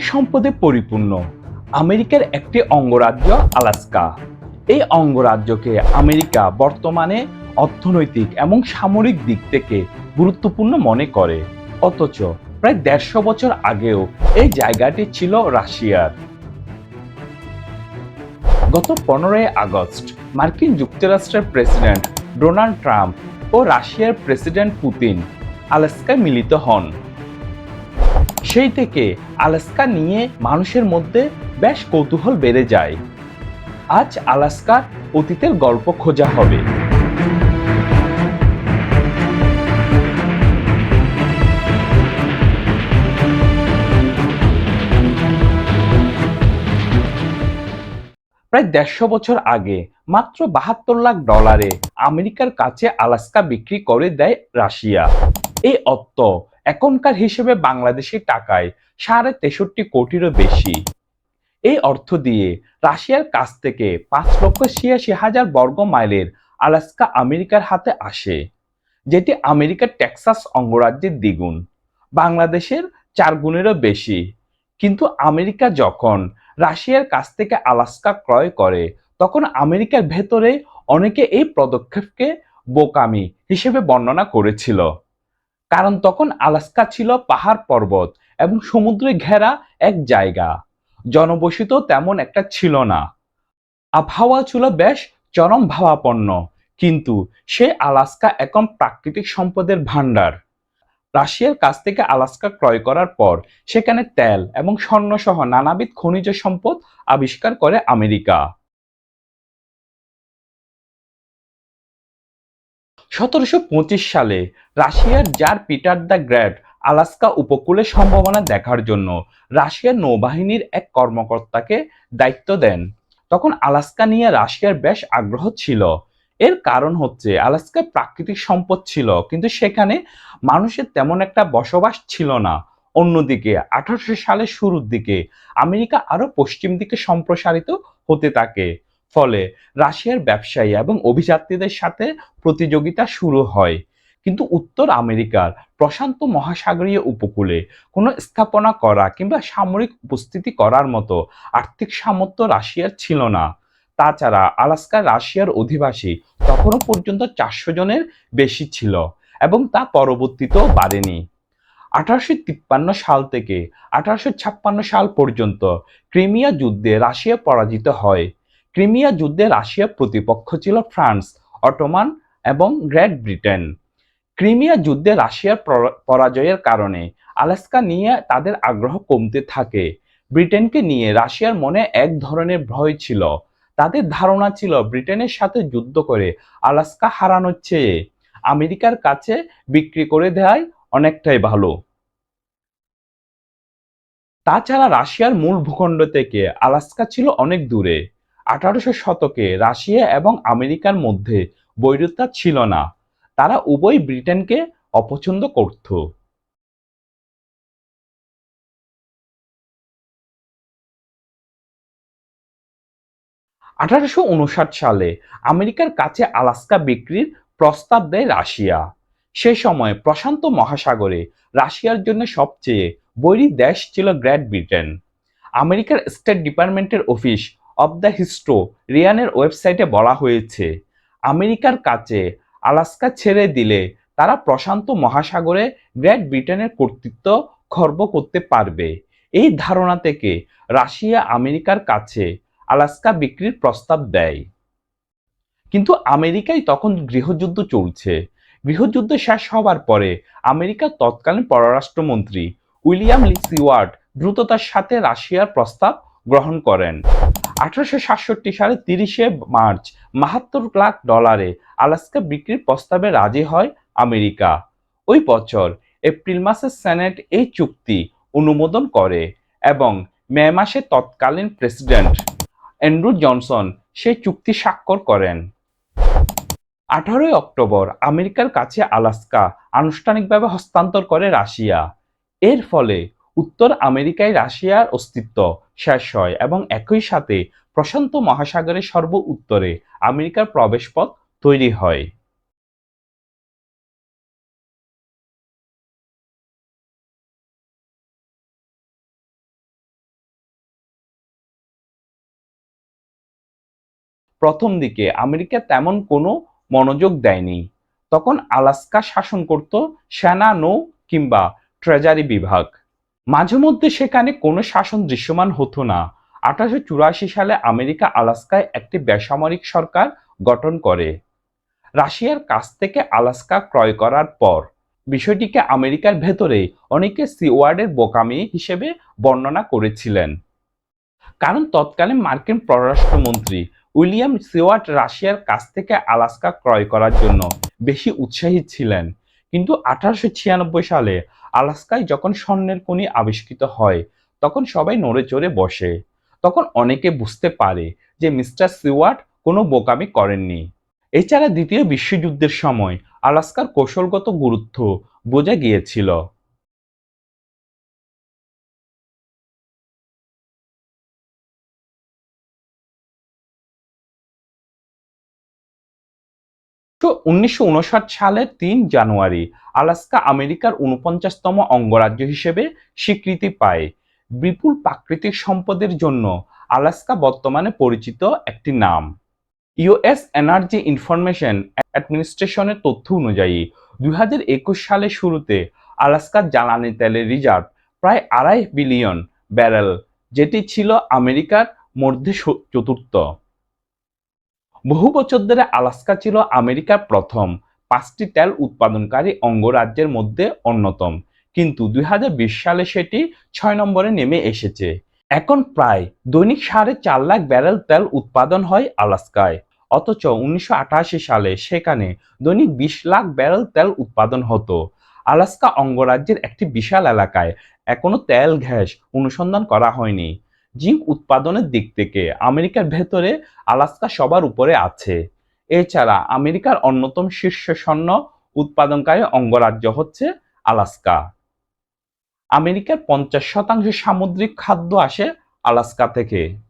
প্রাকৃতিক সম্পদে পরিপূর্ণ। আমেরিকার একটি অঙ্গরাজ্য আলাস্কা। এই অঙ্গরাজ্যকে আমেরিকা বর্তমানে অর্থনৈতিক এবং সামরিক দিক থেকে গুরুত্বপূর্ণ মনে করে। অথচ প্রায় দেড়শো বছর আগেও এই জায়গাটি ছিল রাশিয়ার। গত পনেরোই আগস্ট মার্কিন যুক্তরাষ্ট্রের প্রেসিডেন্ট ডোনাল্ড ট্রাম্প ও রাশিয়ার প্রেসিডেন্ট পুতিন আলাস্কায় মিলিত হন। সেই থেকে আলাস্কা নিয়ে মানুষের মধ্যে বেশ কৌতূহল বেড়ে যায়। আজ আলাস্কার অতীতের গল্প খোঁজা হবে। প্রায় দেড়শো বছর আগে মাত্র বাহাত্তর লাখ ডলারে আমেরিকার কাছে আলাস্কা বিক্রি করে দেয় রাশিয়া। এই অর্থ এখনকার হিসেবে বাংলাদেশি টাকায় সাড়ে তেষট্টি কোটিরও বেশি। এই অর্থ দিয়ে রাশিয়ার কাছ থেকে পাঁচ লক্ষ ছিয়াশি হাজার বর্গ মাইলের আলাস্কা আমেরিকার হাতে আসে, যেটি আমেরিকার টেক্সাস অঙ্গরাজ্যের দ্বিগুণ। বাংলাদেশের চার গুণেরও বেশি। কিন্তু আমেরিকা যখন রাশিয়ার কাছ থেকে আলাস্কা ক্রয় করে, তখন আমেরিকার ভেতরে অনেকে এই পদক্ষেপকে বোকামি হিসেবে বর্ণনা করেছিল। কারণ তখন আলাস্কা ছিল পাহাড় পর্বত এবং সমুদ্রে ঘেরা এক জায়গা। জনবসিত তেমন একটা ছিল না। আবহাওয়া ছিল বেশ চরম ভাবাপন্ন, কিন্তু সে আলাস্কা এখন প্রাকৃতিক সম্পদের ভাণ্ডার। রাশিয়ার কাছ থেকে আলাস্কা ক্রয় করার পর সেখানে তেল এবং স্বর্ণ সহ নানাবিধ খনিজ সম্পদ আবিষ্কার করে আমেরিকা। সতেরোশো পঁচিশ সালে রাশিয়ার tsar Peter the great Alaska উপকূলের সম্ভাবনা দেখার জন্য রাশিয়ার নৌবাহিনীর এক কর্মকর্তাকে দায়িত্ব দেন। তখন আলাস্কা নিয়ে রাশিয়ার বেশ আগ্রহ ছিল। এর কারণ হচ্ছে আলাস্কায় প্রাকৃতিক সম্পদ ছিল, কিন্তু সেখানে মানুষের তেমন একটা বসবাস ছিল না। অন্যদিকে আঠারোশো সালের শুরুর দিকে আমেরিকা আরও পশ্চিম দিকে সম্প্রসারিত হতে থাকে। ফলে রাশিয়ার ব্যবসায়ী এবং অভিযাত্রীদের সাথে প্রতিযোগিতা শুরু হয়। কিন্তু উত্তর আমেরিকার প্রশান্ত মহাসাগরীয় উপকূলে কোনো স্থাপনা করা কিংবা সামরিক উপস্থিতি করার মতো আর্থিক সামর্থ্য রাশিয়ার ছিল না। তাছাড়া আলাস্কার রাশিয়ার অধিবাসী তখনও পর্যন্ত চারশো জনের বেশি ছিল এবং তা পরবর্তীতেও বাড়েনি। আঠারোশো তিপ্পান্ন সাল থেকে আঠারোশো ছাপ্পান্ন সাল পর্যন্ত ক্রিমিয়া যুদ্ধে রাশিয়া পরাজিত হয়। ক্রিমিয়া যুদ্ধে রাশিয়ার প্রতিপক্ষ ছিল ফ্রান্স, অটোমান এবং গ্রেট ব্রিটেন। ক্রিমিয়া যুদ্ধে রাশিয়ার পরাজয়ের কারণে আলাস্কা নিয়ে তাদের আগ্রহ কমতে থাকে। ব্রিটেনকে নিয়ে রাশিয়ার মনে এক ধরনের ভয় ছিল। তাদের ধারণা ছিল ব্রিটেনের সাথে যুদ্ধ করে আলাস্কা হারানোর চেয়ে আমেরিকার কাছে বিক্রি করে দেয় অনেকটাই ভালো। তাছাড়া রাশিয়ার মূল ভূখণ্ড থেকে আলাস্কা ছিল অনেক দূরে। আঠারোশো শতকে রাশিয়া এবং আমেরিকার মধ্যে বৈরতা ছিল না। তারা উভয় ব্রিটেনকে অপছন্দ করত। আঠারোশো উনষাট সালে আমেরিকার কাছে আলাস্কা বিক্রির প্রস্তাব দেয় রাশিয়া। সে সময় প্রশান্ত মহাসাগরে রাশিয়ার জন্য সবচেয়ে বৈরী দেশ ছিল গ্রেট ব্রিটেন। আমেরিকার স্টেট ডিপার্টমেন্টের অফিস অব দ্য হিস্ট্রো রিয়ানের ওয়েবসাইটে বলা হয়েছে। আমেরিকার কাছে আলাস্কা ছেড়ে দিলে তারা প্রশান্ত মহাসাগরে গ্রেট ব্রিটেনের কর্তৃত্ব খর্ব করতে পারবে। এই ধারণা থেকে রাশিয়া আমেরিকার কাছে আলাস্কা বিক্রির প্রস্তাব দেয়। কিন্তু আমেরিকায় তখন গৃহযুদ্ধ চলছে। গৃহযুদ্ধ শেষ হবার পরে আমেরিকার তৎকালীন পররাষ্ট্রমন্ত্রী উইলিয়াম লিসিওয়ার্ড দ্রুততার সাথে রাশিয়ার প্রস্তাব গ্রহণ করেন। আঠারোশো সাতষট্টি সালে তিরিশে মার্চ বাহাত্তর লাখ ডলারে আলাস্কা বিক্রির প্রস্তাবে রাজি হয় আমেরিকা। ওই বছর এপ্রিল মাসে সেনেট এই চুক্তি অনুমোদন করে এবং মে মাসে তৎকালীন প্রেসিডেন্ট অ্যান্ড্রু জনসন সেই চুক্তি স্বাক্ষর করেন। আঠারোই অক্টোবর আমেরিকার কাছে আলাস্কা আনুষ্ঠানিকভাবে হস্তান্তর করে রাশিয়া। এর ফলে উত্তর আমেরিকায় রাশিয়ার অস্তিত্ব শেষ হয় এবং একই সাথে প্রশান্ত মহাসাগরের সর্ব উত্তরে আমেরিকার প্রবেশপথ তৈরি হয়। প্রথম দিকে আমেরিকা তেমন কোনো মনোযোগ দেয়নি। তখন আলাস্কা শাসন করত সেনা নৌ কিংবা ট্রেজারি বিভাগ। মাঝে মধ্যে সেখানে কোনো শাসন দৃশ্যমান হতো না। আঠারোশো চুরাশি সালে আমেরিকা আলাস্কায় একটি বেসামরিক সরকার গঠন করে। রাশিয়ার কাছ থেকে আলাস্কা ক্রয় করার পর বিষয়টিকে আমেরিকার ভেতরে অনেকে সিওয়ার্ডের বোকামি হিসেবে বর্ণনা করেছিলেন। কারণ তৎকালীন মার্কিন পররাষ্ট্রমন্ত্রী উইলিয়াম সিওয়ার্ড রাশিয়ার কাছ থেকে আলাস্কা ক্রয় করার জন্য বেশি উৎসাহী ছিলেন। কিন্তু আঠারোশো ছিয়ানব্বই সালে আলাস্কায় যখন স্বর্ণের খনি আবিষ্কৃত হয়, তখন সবাই নড়ে চড়ে বসে। তখন অনেকে বুঝতে পারে যে মিস্টার সিওয়ার্ড কোনো বোকামি করেননি। এছাড়া দ্বিতীয় বিশ্বযুদ্ধের সময় আলাস্কার কৌশলগত গুরুত্ব বোঝা গিয়েছিল। উনিশশো সালের তিন জানুয়ারি আলাস্কা আমেরিকার উনপঞ্চাশতম অঙ্গরাজ্য হিসেবে স্বীকৃতি পায়। বিপুল প্রাকৃতিক সম্পদের জন্য আলাস্কা বর্তমানে পরিচিত একটি নাম। ইউএস এনার্জি ইনফরমেশন অ্যাডমিনিস্ট্রেশনের তথ্য অনুযায়ী দুই হাজার একুশ সালের শুরুতে আলাস্কার জ্বালানি তেলের রিজার্ভ প্রায় আড়াই বিলিয়ন ব্যারেল, যেটি ছিল আমেরিকার মধ্যে চতুর্থ। বহু বছর ধরে আলাস্কা ছিল আমেরিকার প্রথম। পাঁচটি তেল উৎপাদনকারী অঙ্গরাজ্যের মধ্যে অন্যতম। কিন্তু দুই হাজার বিশ সালে সেটি ছয় নম্বরে নেমে এসেছে। এখন প্রায় দৈনিক সাড়ে চার লাখ ব্যারেল তেল উৎপাদন হয় আলাস্কায়। অথচ উনিশশো আটাশি সালে সেখানে দৈনিক বিশ লাখ ব্যারেল তেল উৎপাদন হতো। আলাস্কা অঙ্গরাজ্যের একটি বিশাল এলাকায় এখনও তেল গ্যাস অনুসন্ধান করা হয়নি। জিঙ্ক উৎপাদনের দিক থেকে আমেরিকার ভেতরে আলাস্কা সবার উপরে আছে। এছাড়া আমেরিকার অন্যতম শীর্ষ স্বর্ণ উৎপাদনকারী অঙ্গরাজ্য হচ্ছে আলাস্কা। আমেরিকার পঞ্চাশ শতাংশ সামুদ্রিক খাদ্য আসে আলাস্কা থেকে।